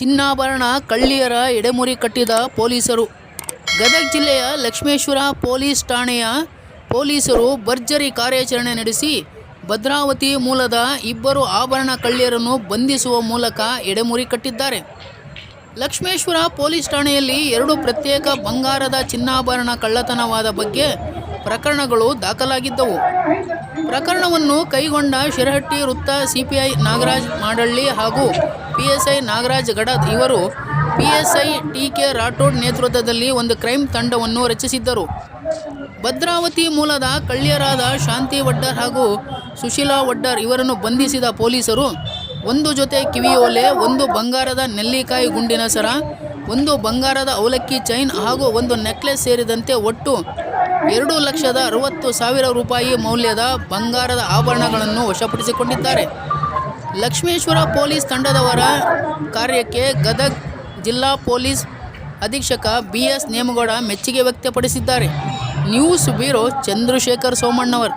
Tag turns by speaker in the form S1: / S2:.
S1: ಚಿನ್ನಾಭರಣ ಕಳ್ಳಿಯರ ಎಡೆಮುರಿ ಕಟ್ಟಿದ ಪೊಲೀಸರು. ಗದಗ ಜಿಲ್ಲೆಯ ಲಕ್ಷ್ಮೇಶ್ವರ ಪೊಲೀಸ್ ಠಾಣೆಯ ಪೊಲೀಸರು ಭರ್ಜರಿ ಕಾರ್ಯಾಚರಣೆ ನಡೆಸಿ ಭದ್ರಾವತಿ ಮೂಲದ ಇಬ್ಬರು ಆಭರಣ ಕಳ್ಳಿಯರನ್ನು ಬಂಧಿಸುವ ಮೂಲಕ ಎಡೆಮುರಿ ಕಟ್ಟಿದ್ದಾರೆ. ಲಕ್ಷ್ಮೇಶ್ವರ ಪೊಲೀಸ್ ಠಾಣೆಯಲ್ಲಿ ಎರಡು ಪ್ರತ್ಯೇಕ ಬಂಗಾರದ ಚಿನ್ನಾಭರಣ ಕಳ್ಳತನವಾದ ಬಗ್ಗೆ ಪ್ರಕರಣಗಳು ದಾಖಲಾಗಿದ್ದವು. ಪ್ರಕರಣವನ್ನು ಕೈಗೊಂಡ ಶಿರಹಟ್ಟಿ ವೃತ್ತ ಸಿಪಿಐ ನಾಗರಾಜ್ ಮಾಡಳ್ಳಿ ಹಾಗೂ ಪಿಎಸ್ಐ ನಾಗರಾಜ್ ಗಡದ್ ಇವರು ಪಿಎಸ್ಐ ಟಿ ಕೆ ರಾಠೋಡ್ ನೇತೃತ್ವದಲ್ಲಿ ಒಂದು ಕ್ರೈಮ್ ತಂಡವನ್ನು ರಚಿಸಿದ್ದರು. ಭದ್ರಾವತಿ ಮೂಲದ ಕಳ್ಳಿಯರಾದ ಶಾಂತಿ ವಡ್ಡರ್ ಹಾಗೂ ಸುಶೀಲಾ ವಡ್ಡರ್ ಇವರನ್ನು ಬಂಧಿಸಿದ ಪೊಲೀಸರು ಒಂದು ಜೊತೆ ಕಿವಿಯೋಲೆ, ಒಂದು ಬಂಗಾರದ ನೆಲ್ಲಿಕಾಯಿ ಗುಂಡಿನ ಸರ, ಒಂದು ಬಂಗಾರದ ಅವಲಕ್ಕಿ ಚೈನ್ ಹಾಗೂ ಒಂದು ನೆಕ್ಲೆಸ್ ಸೇರಿದಂತೆ ಒಟ್ಟು ಎರಡು ಲಕ್ಷದ ಅರವತ್ತು ಸಾವಿರ ರೂಪಾಯಿ ಮೌಲ್ಯದ ಬಂಗಾರದ ಆಭರಣಗಳನ್ನು ವಶಪಡಿಸಿಕೊಂಡಿದ್ದಾರೆ. ಲಕ್ಷ್ಮೇಶ್ವರ ಪೊಲೀಸ್ ತಂಡದವರ ಕಾರ್ಯಕ್ಕೆ ಗದಗ್ ಜಿಲ್ಲಾ ಪೊಲೀಸ್ ಅಧೀಕ್ಷಕ ಬಿ ಎಸ್ ನೇಮಗೌಡ ಮೆಚ್ಚುಗೆ ವ್ಯಕ್ತಪಡಿಸಿದ್ದಾರೆ. News bureau Chandrashekhar Somannavar.